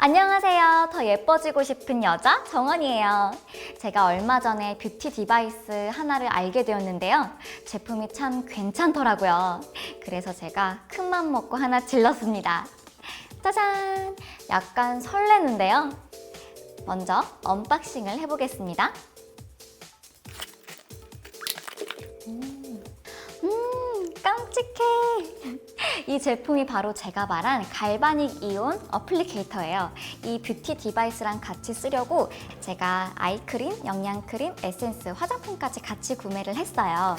안녕하세요. 더 예뻐지고 싶은 여자 정원이에요. 제가 얼마 전에 뷰티 디바이스 하나를 알게 되었는데요. 제품이 참 괜찮더라고요. 그래서 제가 큰 맘 먹고 하나 질렀습니다. 짜잔! 약간 설레는데요. 먼저 언박싱을 해보겠습니다. 음, 음, 깜찍해. 이 제품이 바로 제가 말한 갈바닉 이온 어플리케이터예요. 이 뷰티 디바이스랑 같이 쓰려고 제가 아이크림, 영양크림, 에센스, 화장품까지 같이 구매를 했어요.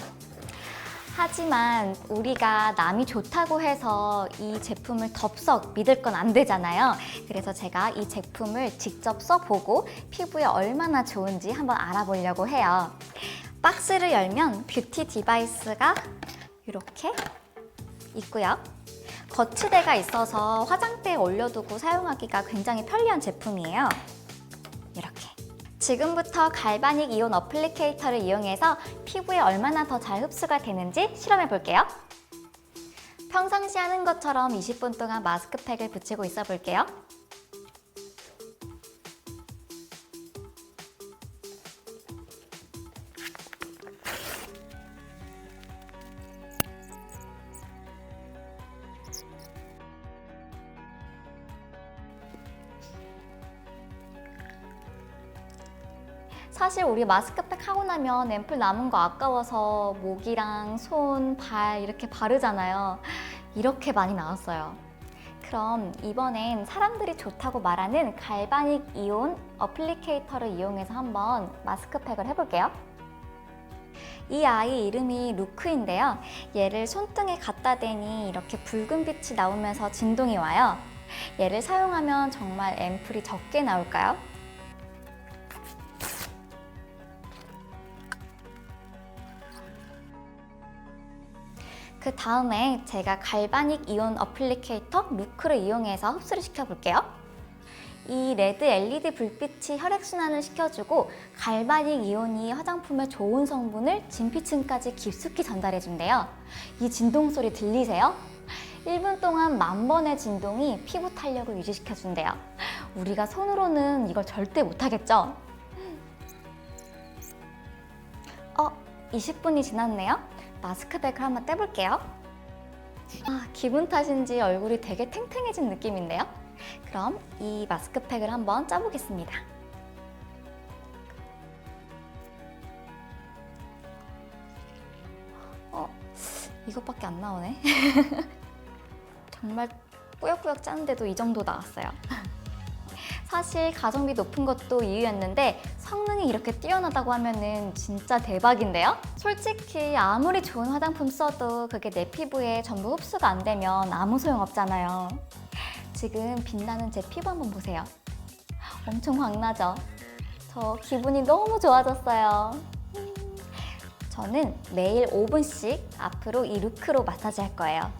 하지만 우리가 남이 좋다고 해서 이 제품을 덥석 믿을 건 안 되잖아요. 그래서 제가 이 제품을 직접 써보고 피부에 얼마나 좋은지 한번 알아보려고 해요. 박스를 열면 뷰티 디바이스가 이렇게 있고요. 거치대가 있어서 화장대에 올려두고 사용하기가 굉장히 편리한 제품이에요. 이렇게. 지금부터 갈바닉 이온 어플리케이터를 이용해서 피부에 얼마나 더 잘 흡수가 되는지 실험해 볼게요. 평상시 하는 것처럼 20분 동안 마스크팩을 붙이고 있어 볼게요. 사실 우리 마스크팩 하고 나면 앰플 남은 거 아까워서 목이랑 손, 발 이렇게 바르잖아요. 이렇게 많이 나왔어요. 그럼 이번엔 사람들이 좋다고 말하는 갈바닉 이온 어플리케이터를 이용해서 한번 마스크팩을 해볼게요. 이 아이 이름이 루크인데요. 얘를 손등에 갖다 대니 이렇게 붉은 빛이 나오면서 진동이 와요. 얘를 사용하면 정말 앰플이 적게 나올까요? 그 다음에 제가 갈바닉 이온 어플리케이터 루크를 이용해서 흡수를 시켜볼게요. 이 레드 LED 불빛이 혈액순환을 시켜주고 갈바닉 이온이 화장품의 좋은 성분을 진피층까지 깊숙이 전달해준대요. 이 진동 소리 들리세요? 1분 동안 만 번의 진동이 피부 탄력을 유지시켜준대요. 우리가 손으로는 이걸 절대 못하겠죠? 어, 20분이 지났네요. 마스크팩을 한번 떼볼게요. 아, 기분 탓인지 얼굴이 되게 탱탱해진 느낌인데요. 그럼 이 마스크팩을 한번 짜보겠습니다. 어, 이것밖에 안 나오네. 정말 꾸역꾸역 짜는데도 이 정도 나왔어요. 사실 가성비 높은 것도 이유였는데 성능이 이렇게 뛰어나다고 하면은 진짜 대박인데요? 솔직히 아무리 좋은 화장품 써도 그게 내 피부에 전부 흡수가 안 되면 아무 소용 없잖아요. 지금 빛나는 제 피부 한번 보세요. 엄청 광나죠? 저 기분이 너무 좋아졌어요. 음, 저는 매일 5분씩 앞으로 이 루크로 마사지 할 거예요.